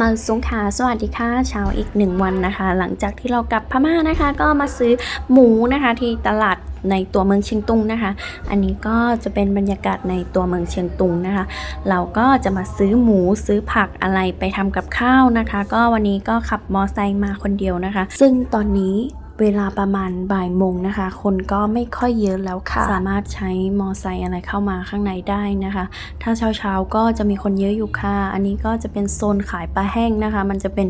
มาสุงขาสวัสดีค่ะเช้าอีกหนึ่งวันนะคะ หลังจากที่เรากลับพม่านะคะ ก็มาซื้อหมูนะคะที่ตลาดในตัวเมืองเชียงตุงนะคะ อันนี้ก็จะเป็นบรรยากาศในตัวเมืองเชียงตุงนะคะ เราก็จะมาซื้อหมูซื้อผักอะไรไปทำกับข้าวนะคะ ก็วันนี้ก็ขับมอไซค์มาคนเดียวนะคะ ซึ่งตอนนี้ เวลาประมาณบ่ายโมงนะคะ คนก็ไม่ค่อยเยอะแล้วค่ะ สามารถใช้มอไซค์อะไรเข้ามาข้างในได้นะคะถ้าเช้าเช้าๆก็จะมีคนเยอะอยู่ค่ะ อันนี้ก็จะเป็นโซนขายปลาแห้งนะคะ มันจะเป็น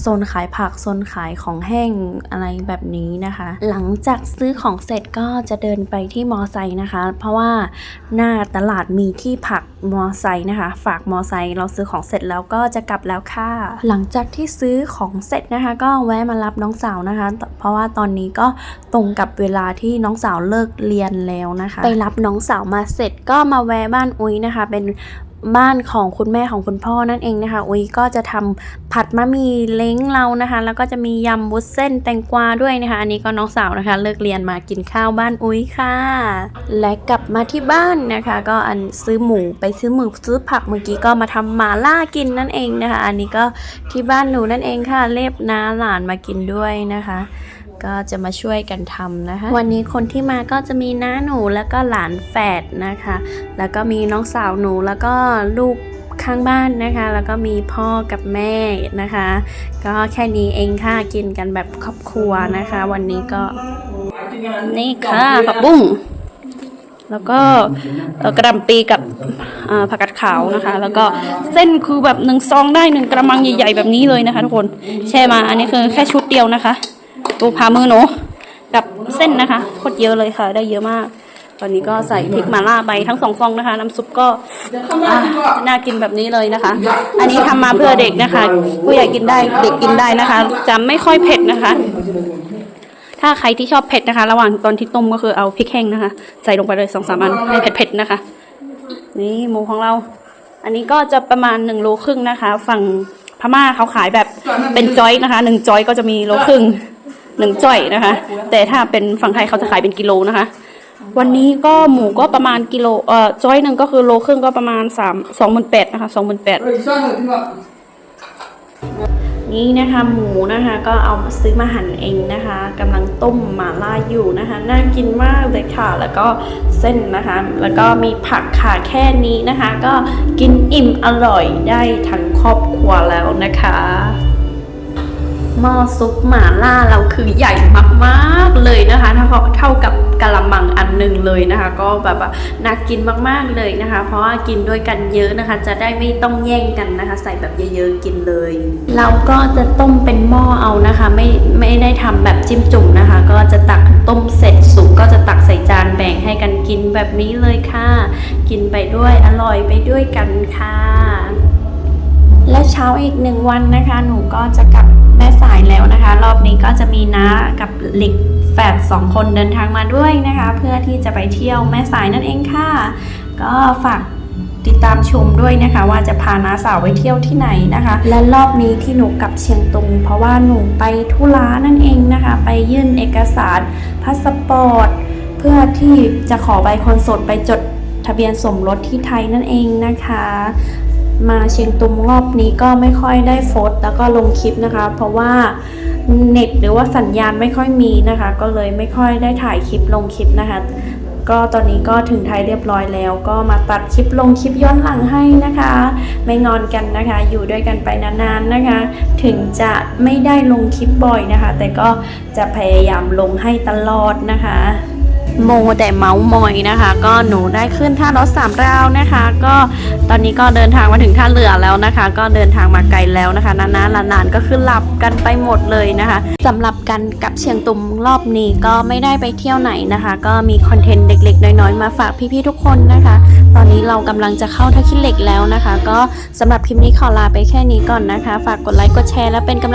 โซนขายผักโซนขายของแห้งอะไรแบบนี้นะคะ หลังจากซื้อของเสร็จก็จะเดินไปที่มอไซค์นะคะ เพราะว่าหน้าตลาดมีที่ผักมอไซค์นะคะ ฝากมอไซค์เราซื้อของเสร็จแล้วก็จะกลับแล้วค่ะ หลังจากที่ซื้อของเสร็จนะคะ ก็แวะมารับน้องสาวนะคะ เพราะว่าตอนนี้ก็ตรงกับเวลาที่น้องสาวเลิกเรียนแล้วนะคะ ไปรับน้องสาวมาเสร็จก็มาแวะบ้านอุ้ยนะคะ เป็นบ้านของคุณแม่ของคุณพ่อนั่นเองนะคะ อุ้ยก็จะทำผัดมะมีเล้งเรานะคะ แล้วก็จะมียำวุ้นเส้นแตงกวาด้วยนะคะ อันนี้ก็น้องสาวนะคะ เลิกเรียนมากินข้าวบ้านอุ้ยค่ะ และกลับมาที่บ้านนะคะ ก็อันซื้อหมูไปซื้อหมูซื้อผักเมื่อกี้ก็มาทำหมาล่ากินนั่นเองนะคะ อันนี้ก็ที่บ้านหนูนั่นเองค่ะ เล็บน้าหลานมากินด้วยนะคะ ก็จะมาช่วยกันทำนะคะ วันนี้คนที่มาก็จะมีน้าหนูแล้วก็หลานแฝดนะคะ แล้วก็มีน้องสาวหนูแล้วก็ลูกข้างบ้านนะคะ แล้วก็มีพ่อกับแม่นะคะ ก็แค่นี้เองค่ะกินกันแบบครอบครัวนะคะ วันนี้ก็นี่ค่ะผักบุ้งแล้วก็กระหลำปีกับผักกาดขาวนะคะ แล้วก็เส้นคือแบบหนึ่งซองได้หนึ่งกระมังใหญ่ ๆ แบบนี้เลยนะคะทุกคนแช่มาอันนี้คือแค่ชุดเดียวนะคะ ดูพามือหนูกับเส้นนะคะโคตรเยอะเลยค่ะ ได้เยอะมาก ตอนนี้ก็ใส่พริกมาล่าไปทั้งสองฟองนะคะ น้ำซุปก็อะน่ากินแบบนี้เลยนะคะ อันนี้ทำมาเพื่อเด็กนะคะ ผู้ใหญ่กินได้เด็กกินได้นะคะ จะไม่ค่อยเผ็ดนะคะ ถ้าใครที่ชอบเผ็ดนะคะ ระหว่างตอนที่ต้มก็คือเอาพริกแห้งนะคะ ใส่ลงไปเลยสองสามอันให้เผ็ดๆนะคะ นี่หมูของเรา อันนี้ก็จะประมาณหนึ่งโลครึ่งนะคะ ฝั่งพม่าเขาขายแบบเป็นจอยนะคะหนึ่งจอยก็จะมีโลครึ่ง หนึ่งจ่อยนะคะ แต่ถ้าเป็นฝั่งไทยเขาจะขายเป็นกิโลนะคะ วันนี้ก็หมูก็ประมาณกิโลเอ่อจ้อยหนึ่งก็คือโลครึ่งก็ประมาณสามสองหมื่นแปดนะคะสองหมื่นแปดนี่นะคะหมูนะคะก็เอาซื้อมาหั่นเองนะคะกำลังต้มหมาล่าอยู่นะคะน่ากินมากเลยค่ะ แล้วก็เส้นนะคะ แล้วก็มีผักค่ะแค่นี้นะคะ ก็กินอิ่มอร่อยได้ทั้งครอบครัวแล้วนะคะ หม้อซุปหม่าล่าเราคือใหญ่มากๆเลยนะคะเท่าเท่ากับกะละมังอันหนึ่งเลยนะคะ ก็แบบว่าน่ากินมากๆเลยนะคะ เพราะว่ากินด้วยกันเยอะนะคะ จะได้ไม่ต้องแย่งกันนะคะ ใส่แบบเยอะๆกินเลย เราก็จะต้มเป็นหม้อเอานะคะ ไม่ไม่ได้ทำแบบจิ้มจุ่มนะคะ ก็จะตักต้มเสร็จสุกก็จะตักใส่จานแบ่งให้กันกินแบบนี้เลยค่ะ กินไปด้วยอร่อยไปด้วยกันค่ะ และเช้าอีกหนึ่งวันนะคะ หนูก็จะกลับแม่สายแล้วนะคะ รอบนี้ก็จะมีน้ากับหลิกแฝดสองคนเดินทางมาด้วยนะคะ เพื่อที่จะไปเที่ยวแม่สายนั่นเองค่ะ ก็ฝากติดตามชมด้วยนะคะ ว่าจะพาน้าสาวไปเที่ยวที่ไหนนะคะ และรอบนี้ที่หนูกลับเชียงตุง เพราะว่าหนูไปธุระนั่นเองนะคะ ไปยื่นเอกสารพาสปอร์ตเพื่อที่จะขอใบคอนโสดไปจดทะเบียนสมรสที่ไทยนั่นเองนะคะ มาเชียงตุงรอบนี้ก็ไม่ค่อยได้โฟสแล้วก็ลงคลิปนะคะ เพราะว่าเน็ตหรือว่าสัญญาณไม่ค่อยมีนะคะ ก็เลยไม่ค่อยได้ถ่ายคลิปลงคลิปนะคะ ก็ตอนนี้ก็ถึงไทยเรียบร้อยแล้ว ก็มาตัดคลิปลงคลิปย้อนหลังให้นะคะ ไม่งอนกันนะคะ อยู่ด้วยกันไปนานๆนะคะ ถึงจะไม่ได้ลงคลิปบ่อยนะคะ แต่ก็จะพยายามลงให้ตลอดนะคะ โมแต่เมาส์มอยนะคะ ก็หนูได้ขึ้นท่ารถสามราวนะคะ ก็ตอนนี้ก็เดินทางมาถึงท่าเรือแล้วนะคะ ก็เดินทางมาไกลแล้วนะคะนานๆนานๆก็คือหลับกันไปหมดเลยนะคะสำหรับกันกับเชียงตุงรอบนี้ก็ไม่ได้ไปเที่ยวไหนนะคะ ก็มีคอนเทนต์เล็ก ๆ น้อยๆมาฝากพี่ๆทุกคนนะคะ ตอนนี้เรากำลังจะเข้าท่าขี้เหล็กแล้วนะคะ ก็สำหรับคลิปนี้ขอลาไปแค่นี้ก่อนนะคะ ฝากกดไลค์กดแชร์และเป็นกำลัง